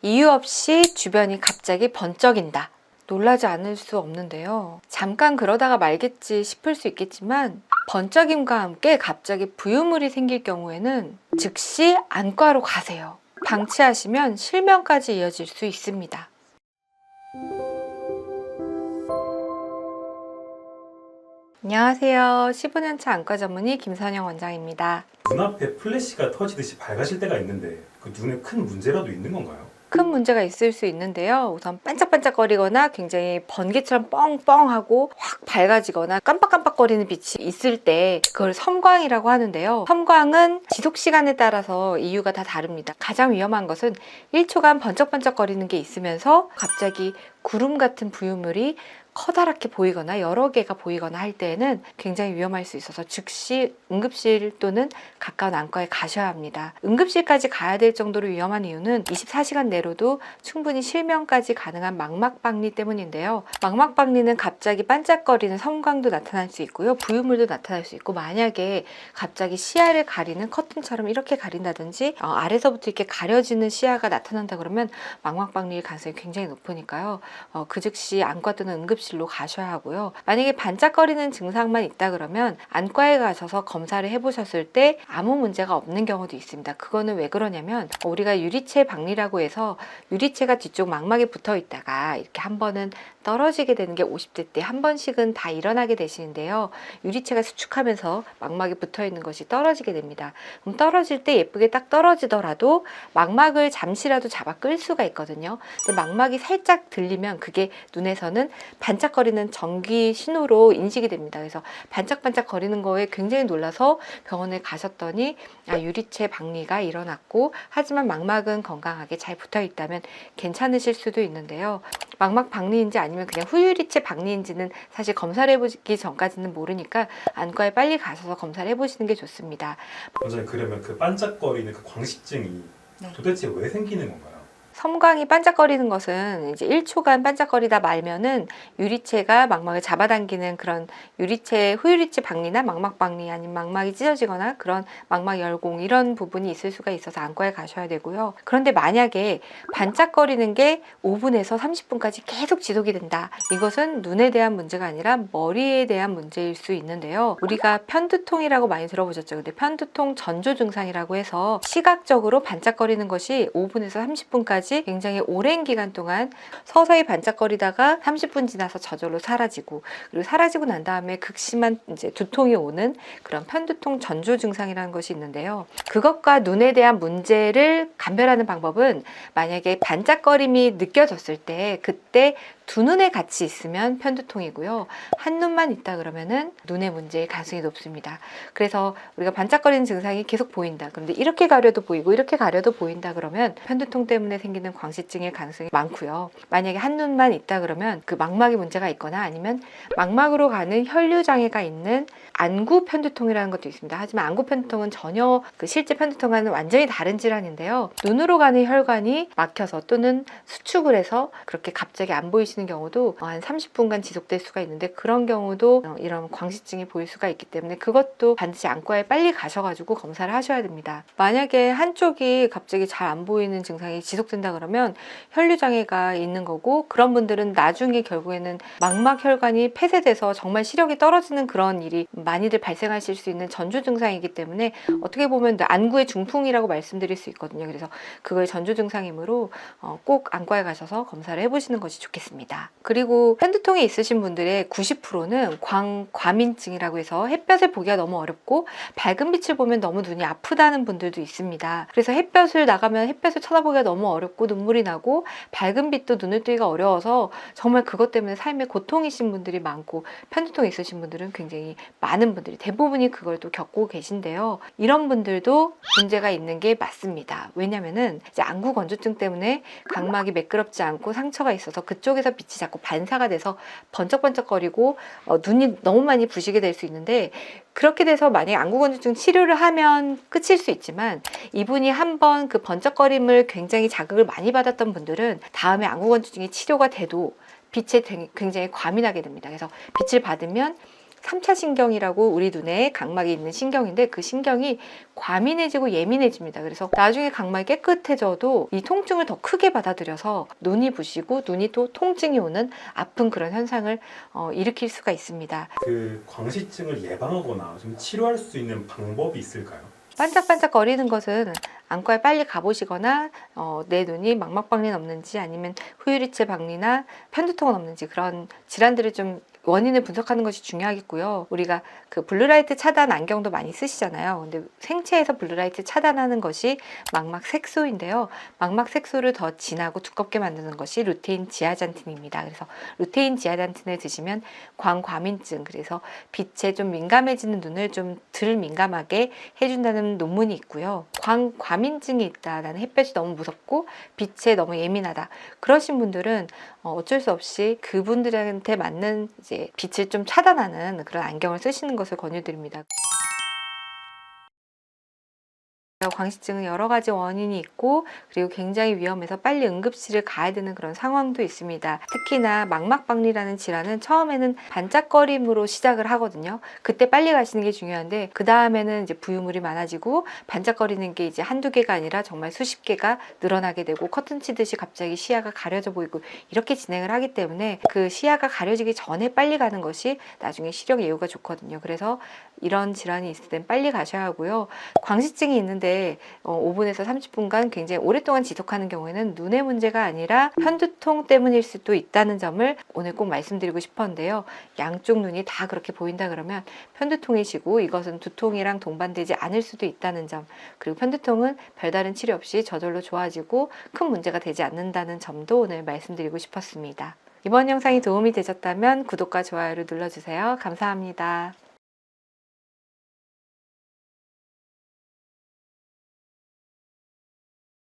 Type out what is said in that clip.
이유 없이 주변이 갑자기 번쩍인다. 놀라지 않을 수 없는데요. 잠깐 그러다가 말겠지 싶을 수 있겠지만 번쩍임과 함께 갑자기 부유물이 생길 경우에는 즉시 안과로 가세요. 방치하시면 실명까지 이어질 수 있습니다. 안녕하세요. 15년차 안과 전문의 김선영 원장입니다. 눈앞에 플래시가 터지듯이 밝아질 때가 있는데 그 눈에 큰 문제라도 있는 건가요? к 큰 문제가 있을 수 있는데요. 우선 반짝반짝거리거나 굉장히 번개처럼 뻥뻥하고 확 밝아지거나 깜빡깜빡거리는 빛이 있을 때 그걸 섬광이라고 하는데요. 섬광은 지속 시간에 따라서 이유가 다 다릅니다. 가장 위험한 것은 1초간 번쩍번쩍거리는 게 있으면서 갑자기 구름 같은 부유물이 커다랗게 보이거나 여러 개가 보이거나 할 때에는 굉장히 위험할 수 있어서 즉시 응급실 또는 가까운 안과에 가셔야 합니다. 응급실까지 가야 될 정도로 위험한 이유는 24시간 내로 도 충분히 실명까지 가능한 망막박리 때문인데요. 망막박리는 갑자기 반짝거리는 섬광도 나타날 수 있고요. 부유물도 나타날 수 있고 만약에 갑자기 시야를 가리는 커튼처럼 이렇게 가린다든지 어, 아래서부터 이렇게 가려지는 시야가 나타난다 그러면 망막박리일 가능성이 굉장히 높으니까요. 어, 그 즉시 안과 또는 응급실로 가셔야 하고요. 만약에 반짝거리는 증상만 있다 그러면 안과에 가셔서 검사를 해보셨을 때 아무 문제가 없는 경우도 있습니다. 그거는 왜 그러냐면 우리가 유리체 박리라고 해서 유리체가 뒤쪽 망막에 붙어 있다가 이렇게 한 번은 떨어지게 되는 게 50대 때 한 번씩은 다 일어나게 되시는데요. 유리체가 수축하면서 망막에 붙어 있는 것이 떨어지게 됩니다. 그럼 떨어질 때 예쁘게 딱 떨어지더라도 망막을 잠시라도 잡아 끌 수가 있거든요. 근데 망막이 살짝 들리면 그게 눈에서는 반짝거리는 전기 신호로 인식이 됩니다. 그래서 반짝반짝 거리는 거에 굉장히 놀라서 병원에 가셨더니 아, 유리체 박리가 일어났고 하지만 망막은 건강하게 잘 붙어 있다 면 괜찮으실 수도 있는데요. 망막 박리인지 아니면 그냥 후유리체 박리인지는 사실 검사를 해보기 전까지는 모르니까 안과에 빨리 가셔서 검사를 해보시는 게 좋습니다. 원장님 그러면 그 반짝거리는 그 광식증이 네. 도대체 왜 생기는 건가요? 섬광이 반짝거리는 것은 이제 1초간 반짝거리다 말면은 유리체가 망막을 잡아당기는 그런 유리체, 후유리체 박리나 망막 박리 아니면 망막이 찢어지거나 그런 망막 열공 이런 부분이 있을 수가 있어서 안과에 가셔야 되고요. 그런데 만약에 반짝거리는 게 5분에서 30분까지 계속 지속이 된다. 이것은 눈에 대한 문제가 아니라 머리에 대한 문제일 수 있는데요. 우리가 편두통이라고 많이 들어보셨죠. 근데 편두통 전조 증상이라고 해서 시각적으로 반짝거리는 것이 5분에서 30분까지 굉장히 오랜 기간 동안 서서히 반짝거리다가 30분 지나서 저절로 사라지고 그리고 사라지고 난 다음에 극심한 이제 두통이 오는 그런 편두통 전조 증상이라는 것이 있는데요. 그것과 눈에 대한 문제를 감별하는 방법은 만약에 반짝거림이 느껴졌을 때 그때 두 눈에 같이 있으면 편두통이고요. 한 눈만 있다 그러면은 눈의 문제의 가능성이 높습니다. 그래서 우리가 반짝거리는 증상이 계속 보인다. 그런데 이렇게 가려도 보이고 이렇게 가려도 보인다 그러면 편두통 때문에 생기는 광시증의 가능성이 많고요. 만약에 한 눈만 있다 그러면 그 망막에 문제가 있거나 아니면 망막으로 가는 혈류 장애가 있는 안구 편두통이라는 것도 있습니다. 하지만 안구 편두통은 전혀 그 실제 편두통과는 완전히 다른 질환인데요. 눈으로 가는 혈관이 막혀서 또는 수축을 해서 그렇게 갑자기 안 보이시는 경우도 한 30분간 지속될 수가 있는데 그런 경우도 어, 이런 광시증이 보일 수가 있기 때문에 그것도 반드시 안과에 빨리 가셔가지고 검사를 하셔야 됩니다. 만약에 한쪽이 갑자기 잘 안 보이는 증상이 지속된다 그러면 혈류 장애가 있는 거고 그런 분들은 나중에 결국에는 망막 혈관이 폐쇄돼서 정말 시력이 떨어지는 그런 일이 많이들 발생하실 수 있는 전조 증상이기 때문에 어떻게 보면 안구의 중풍이라고 말씀드릴 수 있거든요. 그래서 그걸 전조 증상이므로 어, 꼭 안과에 가셔서 검사를 해보시는 것이 좋겠습니다. 그리고 편두통이 있으신 분들의 90%는 광 과민증이라고 해서 햇볕을 보기가 너무 어렵고 밝은 빛을 보면 너무 눈이 아프다는 분들도 있습니다. 그래서 햇볕을 나가면 햇볕을 쳐다보기가 너무 어렵고 눈물이 나고 밝은 빛도 눈을 뜨기가 어려워서 정말 그것 때문에 삶에 고통이신 분들이 많고 편두통 있으신 분들은 굉장히 많은 분들이 대부분이 그걸 또 겪고 계신데요. 이런 분들도 문제가 있는 게 맞습니다. 왜냐면은 이제 안구 건조증 때문에 각막이 매끄럽지 않고 상처가 있어서 그쪽에서 빛이 자꾸 반사가 돼서 번쩍번쩍거리고 어, 눈이 너무 많이 부시게 될 수 있는데 그렇게 돼서 만약에 안구 건조증 치료를 하면 끝일 수 있지만 이분이 한번 그 번쩍거림을 굉장히 자극을 많이 받았던 분들은 다음에 안구 건조증이 치료가 돼도 빛에 굉장히 과민하게 됩니다. 그래서 빛을 받으면 삼차 신경이라고 우리 눈에 각막이 있는 신경인데 그 신경이 과민해지고 예민해집니다. 그래서 나중에 각막이 깨끗해져도 이 통증을 더 크게 받아들여서 눈이 부시고 눈이 또 통증이 오는 아픈 그런 현상을 어, 일으킬 수가 있습니다. 그 광시증을 예방하거나 좀 치료할 수 있는 방법이 있을까요? 반짝반짝 거리는 것은 안과에 빨리 가보시거나 어, 내 눈이 망막박리는 없는지 아니면 후유리체 박리나 편두통은 없는지 그런 질환들을 좀 원인을 분석하는 것이 중요하겠고요. 우리가 그 블루라이트 차단 안경도 많이 쓰시잖아요. 근데 생체에서 블루라이트 차단하는 것이 망막 색소인데요. 망막 색소를 더 진하고 두껍게 만드는 것이 루테인 지아잔틴입니다. 그래서 루테인 지아잔틴을 드시면 광과민증, 그래서 빛에 좀 민감해지는 눈을 좀 덜 민감하게 해준다는 논문이 있고요. 광과민증이 있다. 나는 햇볕이 너무 무섭고 빛에 너무 예민하다. 그러신 분들은 어, 어쩔 수 없이 그분들한테 맞는 이제 빛을 좀 차단하는 그런 안경을 쓰시는 것을 권유드립니다. 광시증은 여러 가지 원인이 있고 그리고 굉장히 위험해서 빨리 응급실을 가야 되는 그런 상황도 있습니다. 특히나 망막박리라는 질환은 처음에는 반짝거림으로 시작을 하거든요. 그때 빨리 가시는 게 중요한데 그 다음에는 이제 부유물이 많아지고 반짝거리는 게 이제 한두 개가 아니라 정말 수십 개가 늘어나게 되고 커튼 치듯이 갑자기 시야가 가려져 보이고 이렇게 진행을 하기 때문에 그 시야가 가려지기 전에 빨리 가는 것이 나중에 시력 예후가 좋거든요. 그래서 이런 질환이 있을 땐 빨리 가셔야 하고요. 광시증이 있는데 어, 5분에서 30분간 굉장히 오랫동안 지속하는 경우에는 눈의 문제가 아니라 편두통 때문일 수도 있다는 점을 오늘 꼭 말씀드리고 싶었는데요. 양쪽 눈이 다 그렇게 보인다 그러면 편두통이시고 이것은 두통이랑 동반되지 않을 수도 있다는 점 그리고 편두통은 별다른 치료 없이 저절로 좋아지고 큰 문제가 되지 않는다는 점도 오늘 말씀드리고 싶었습니다. 이번 영상이 도움이 되셨다면 구독과 좋아요를 눌러주세요. 감사합니다.